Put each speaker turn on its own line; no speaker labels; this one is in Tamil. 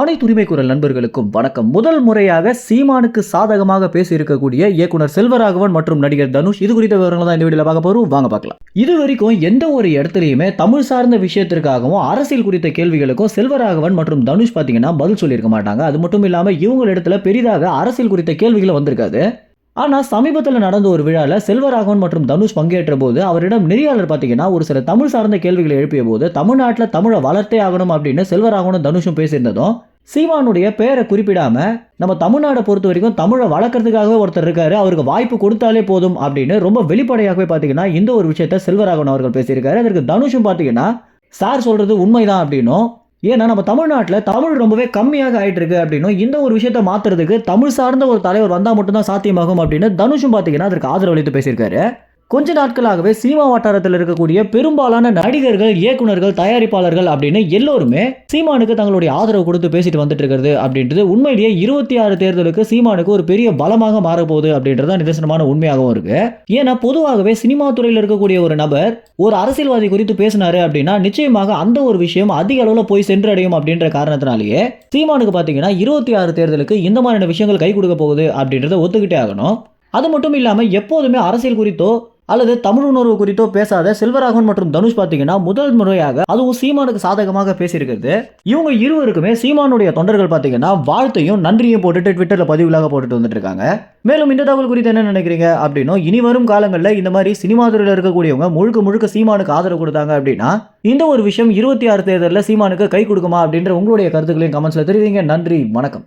அனைத்து உரிமை குரல் நண்பர்களுக்கும் வணக்கம். முதல் முறையாக சீமானுக்கு சாதகமாக பேசியிருக்கக்கூடிய இயக்குனர் செல்வராகவன் மற்றும் நடிகர் தனுஷ் இது குறித்த விவரங்கள் தான் இந்த வீடியோல பார்க்க போறோம். வாங்க பார்க்கலாம். இது வரைக்கும் எந்த ஒரு இடத்துலையுமே தமிழ் சார்ந்த விஷயத்திற்காகவும் அரசியல் குறித்த கேள்விகளுக்கும் செல்வராகவன் மற்றும் தனுஷ் பார்த்தீங்கன்னா பதில் சொல்லியிருக்க மாட்டாங்க. அது மட்டும் இல்லாமல் இவங்க இடத்துல பெரிதாக அரசியல் குறித்த கேள்விகள் வந்திருக்காது. ஆனால் சமீபத்தில் நடந்த ஒரு விழாவில் செல்வராகவன் மற்றும் தனுஷ் பங்கேற்ற போது அவரிடம் நெறியாளர் பார்த்தீங்கன்னா ஒரு சில தமிழ் சார்ந்த கேள்விகளை எழுப்பிய போது தமிழ்நாட்டில் தமிழை வளர்த்தே ஆகணும் அப்படின்னு செல்வராகவனும் தனுஷும் பேசியிருந்ததும் சீமானுடைய பேரை குறிப்பிடாம நம்ம தமிழ்நாடை பொறுத்த வரைக்கும் தமிழை வளர்க்கறதுக்காகவே ஒருத்தர் இருக்காரு. அவருக்கு வாய்ப்பு கொடுத்தாலே போதும் அப்படின்னு ரொம்ப வெளிப்படையாகவே பார்த்தீங்கன்னா இந்த ஒரு விஷயத்த செல்வராகவன் அவர்கள் பேசியிருக்காரு. அதற்கு தனுஷும் பார்த்தீங்கன்னா சார் சொல்றது உண்மைதான் அப்படின்னும் ஏன்னா நம்ம தமிழ்நாட்டில் தமிழ் ரொம்பவே கம்மியாக ஆகிட்டு இருக்கு அப்படின்னும் இந்த ஒரு விஷயத்தை மாத்துறதுக்கு தமிழ் சார்ந்த ஒரு தலைவர் வந்தால் மட்டும்தான் சாத்தியமாகும் அப்படின்னு தனுஷும் பார்த்தீங்கன்னா அதற்கு ஆதரவு அளித்து பேசியிருக்காரு. கொஞ்ச நாட்களாகவே சீமா வட்டாரத்தில் இருக்கக்கூடிய பெரும்பாலான நடிகர்கள் இயக்குனர்கள் தயாரிப்பாளர்கள் அப்படின்னு எல்லோருமே சீமானுக்கு தங்களுடைய ஆதரவு கொடுத்து பேசிட்டு வந்துட்டு இருக்கிறது அப்படின்றது உண்மையிலேயே இருபத்தி ஆறு தேர்தலுக்கு சீமானுக்கு ஒரு பெரிய பலமாக மாறப்போகுது அப்படின்றது நிதர்சனமான உண்மையாகவும் இருக்கு. ஏன்னா பொதுவாகவே சினிமா துறையில் இருக்கக்கூடிய ஒரு நபர் ஒரு அரசியல்வாதி குறித்து பேசினாரு அப்படின்னா நிச்சயமாக அந்த ஒரு விஷயம் அதிக அளவில் போய் சென்றடையும் அப்படின்ற காரணத்தினாலேயே சீமானுக்கு பார்த்தீங்கன்னா இருபத்தி ஆறு தேர்தலுக்கு இந்த மாதிரியான விஷயங்கள் கை கொடுக்க போகுது அப்படின்றத ஒத்துக்கிட்டே ஆகணும். அது மட்டும் இல்லாமல் எப்போதுமே அரசியல் குறித்தோ அல்லது தமிழ் உணர்வு குறித்தோ பேசாத செல்வராகவன் மற்றும் தனுஷ் பார்த்தீங்கன்னா முதல் முறையாக அதுவும் சீமானுக்கு சாதகமாக பேசியிருக்கிறது. இவங்க இருவருக்குமே சீமானுடைய தொண்டர்கள் பார்த்தீங்கன்னா வாழ்த்தையும் நன்றியும் போட்டுட்டு ட்விட்டரில் பதிவுகளாக போட்டுட்டு வந்துட்டு இருக்காங்க மேலும் இந்த தகவல் குறித்து என்ன நினைக்கிறீங்க அப்படின்னும் இனி வரும் காலங்களில் இந்த மாதிரி சினிமா துறையில் இருக்கக்கூடியவங்க முழுக்க முழுக்க சீமானுக்கு ஆதரவு கொடுத்தாங்க அப்படின்னா இந்த ஒரு விஷயம் இருபத்தி ஆறு தேர்தலில் சீமானுக்கு கை கொடுக்குமா அப்படின்ற உங்களுடைய கருத்துக்களையும் கமெண்ட்ஸில் தெரிவிங்க. நன்றி வணக்கம்.